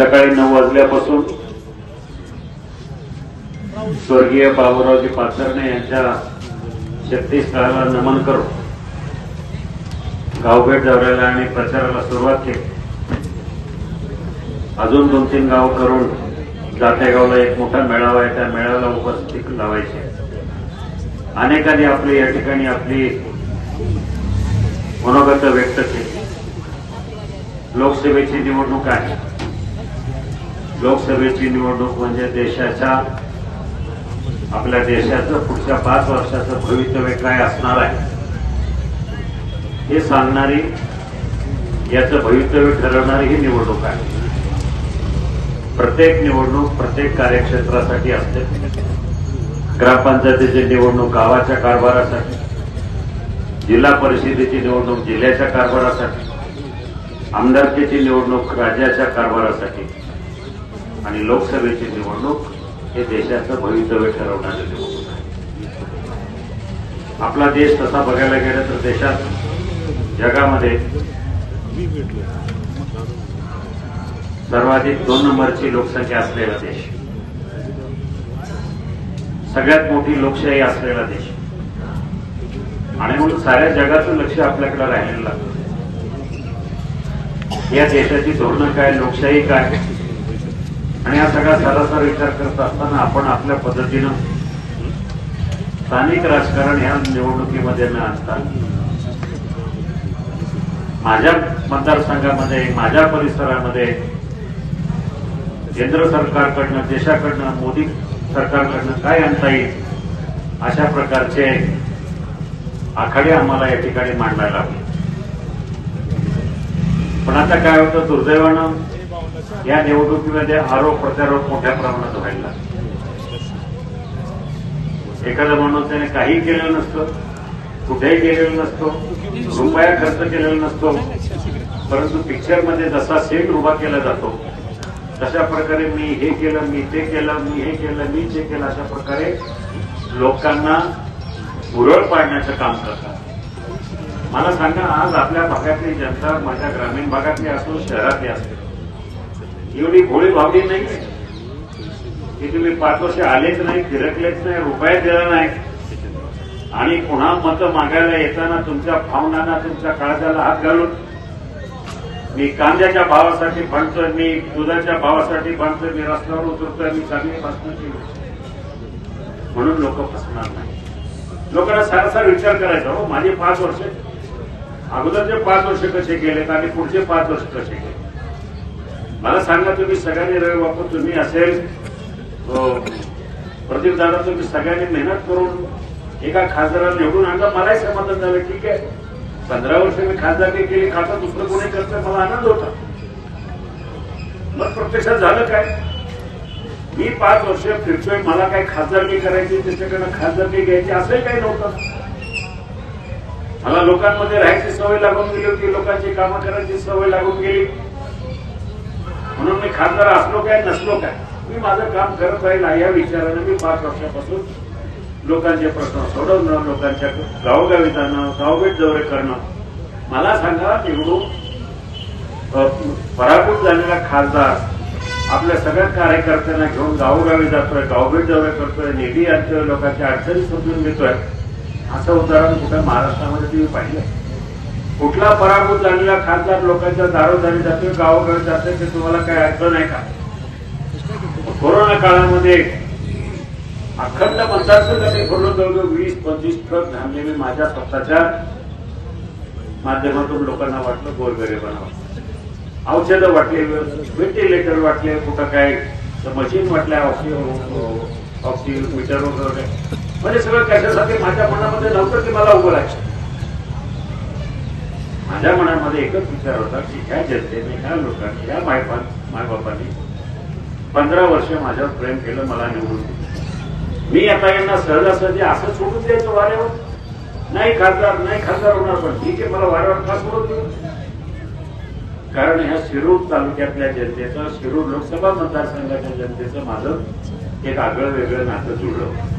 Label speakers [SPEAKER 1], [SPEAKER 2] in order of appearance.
[SPEAKER 1] सकाळी नऊ वाजल्यापासून स्वर्गीय बाबूरावजी पाचरणे यांच्या शक्तीस्थळाला नमन करू गावभेट दौऱ्याला आणि प्रचाराला सुरुवात केली. अजून दोन तीन गाव करून जातेगावला एक मोठा मेळावा आहे. त्या मेळाव्याला उपस्थित लावायचे. अनेकांनी आपली या ठिकाणी आपली मनोगत व्यक्त केली. लोकसभेची निवडणूक आहे. लोकसभेची निवडणूक म्हणजे देशाच्या आपल्या देशाचं पुढच्या पाच वर्षाचं भवितव्य काय असणार आहे हे सांगणारी याचं भवितव्य ठरवणारी ही निवडणूक आहे. प्रत्येक निवडणूक प्रत्येक कार्यक्षेत्रासाठी असते. ग्रामपंचायतीची निवडणूक गावाच्या कारभारासाठी जिल्हा परिषदेची निवडणूक जिल्ह्याच्या कारभारासाठी आमदारकीची निवडणूक राज्याच्या कारभारासाठी आणि लोकसभेची निवडणूक हे देशाचं भवितव्य ठरवणारी निवडणूक आहे. आपला देश तसा बघायला गेला तर देशात जगामध्ये सर्वाधिक दोन नंबरची लोकसंख्या असलेला देश सगळ्यात मोठी लोकशाही असलेला देश. आणि म्हणून साऱ्या जगाचं लक्ष आपल्याकडे राहिलेलं लागतं या देशाची धोरणं काय लोकशाही काय आणि हा सगळा सरासर विचार करत असताना आपण आपल्या पद्धतीनं स्थानिक राजकारण या निवडणुकीमध्ये न आणता माझ्या मतदारसंघामध्ये माझ्या परिसरामध्ये केंद्र सरकारकडनं देशाकडनं मोदी सरकारकडनं काय आणता येईल अशा प्रकारचे आखाडे आम्हाला या ठिकाणी मांडायला हवे. पण आता काय होतं दुर्दैवानं या निवडणुकीमध्ये आरोप प्रत्यारोप मोठ्या प्रमाणात व्हायला लागले. एखादा माणूस त्याने काही केलेलं नसतं कुठेही गेलेलं नसतो रुपया खर्च केलेला नसतो परंतु पिक्चरमध्ये जसा सेट उभा केला जातो तशा प्रकारे मी हे केलं मी ते केलं मी हे केलं मी ते केलं अशा प्रकारे लोकांना भुरळ पाडण्याचं काम करतात मला सांगा आज आपल्या भागातली जनता माझ्या ग्रामीण भागातली असो शहरातली असो एवढी भोळी भावली नाही की तुम्ही पाच वर्ष आलेच नाही फिरकलेच नाही रुपये दिला नाही आणि पुन्हा मत मागायला येताना तुमच्या भावनांना तुमच्या काळजाला हात घालून मी कांद्याच्या भावासाठी भांडतोय मी दुधाच्या भावासाठी भांडतोय मी रस्त्यावर उतरतोय मी चांगली भाषण केली म्हणून लोक फसणार नाही लोकांना सारासार विचार करायचा हो माझे पाच वर्ष अगोदरचे पाच वर्ष कसे गेलेत आणि पुढचे पाच वर्ष कसे गेले मला सांगा तुम्ही सगळ्यांनी रवी बापू तुम्ही असेल हो. प्रदीप दादा तुम्ही सगळ्यांनी मेहनत करून एका खासदाराला निवडून आणलं मलाही समाधान झालं ठीक आहे. पंधरा वर्ष मी खासदारकी केली खातं दुसरं कोणी करतं मला आनंद होता. मग प्रत्यक्षात झालं काय? मी पाच वर्ष फिरतोय मला काही खासदारकी करायची त्याच्याकडनं खासदारकी घ्यायची असंही काही नव्हतं. मला लोकांमध्ये राहायची सवय लागून गेली होती लोकांची कामं करायची सवय लागून गेली. म्हणून मी खासदार असलो काय नसलो काय मी माझं काम करत राहील या विचाराने मी पाच वर्षापासून लोकांचे प्रश्न सोडवणं लोकांच्या गावोगावी जाणं गावभेट दौरे करणं. मला सांगा निवडून पराभूत झालेला खासदार आपल्या सगळ्या कार्यकर्त्यांना घेऊन गावोगावी जातोय गावभेट दौरे करतोय निधी आणतोय लोकांच्या अडचणी समजून घेतोय. असं उदाहरण कुठं महाराष्ट्रामध्ये तुम्ही पाहिलं कुठला पराभूत झालेला खासदार लोकांच्या दारोदारी जातोय गावोगावी जातोय ते तुम्हाला काय अडचण नाही का कोरोना काळामध्ये अखंड मतदारसंघाने भरलो जवळजवळ वीस पंचवीस ट्रक धान्य मी माझ्या स्वतःच्या माध्यमातून लोकांना वाटलं गोरगरिबांना औषधं वाटले व्हेंटिलेटर वाटले कुठं काय मशीन वाटल्या ऑक्सिजन ऑक्सिजन मीटर वगैरे म्हणजे सगळं कशासाठी माझ्या मनामध्ये नव्हतं की मला उभं राहायचं माझ्या मनामध्ये एकच विचार होता की ह्या जनतेने ह्या लोकांनी ह्या मायबा मायबापांनी पंधरा वर्ष माझ्यावर प्रेम केलं मला निवडून दिलं. मी आता यांना सहजासहजी असं सोडून द्यायचं वाऱ्यावर. नाही खासदार नाही खासदार होणार पण ठीक आहे मला वाऱ्यावर का सोडून देऊ? कारण ह्या शिरूर तालुक्यातल्या जनतेचं शिरूर लोकसभा मतदारसंघाच्या जनतेचं माझं एक आगळं वेगळं नातं जुळलं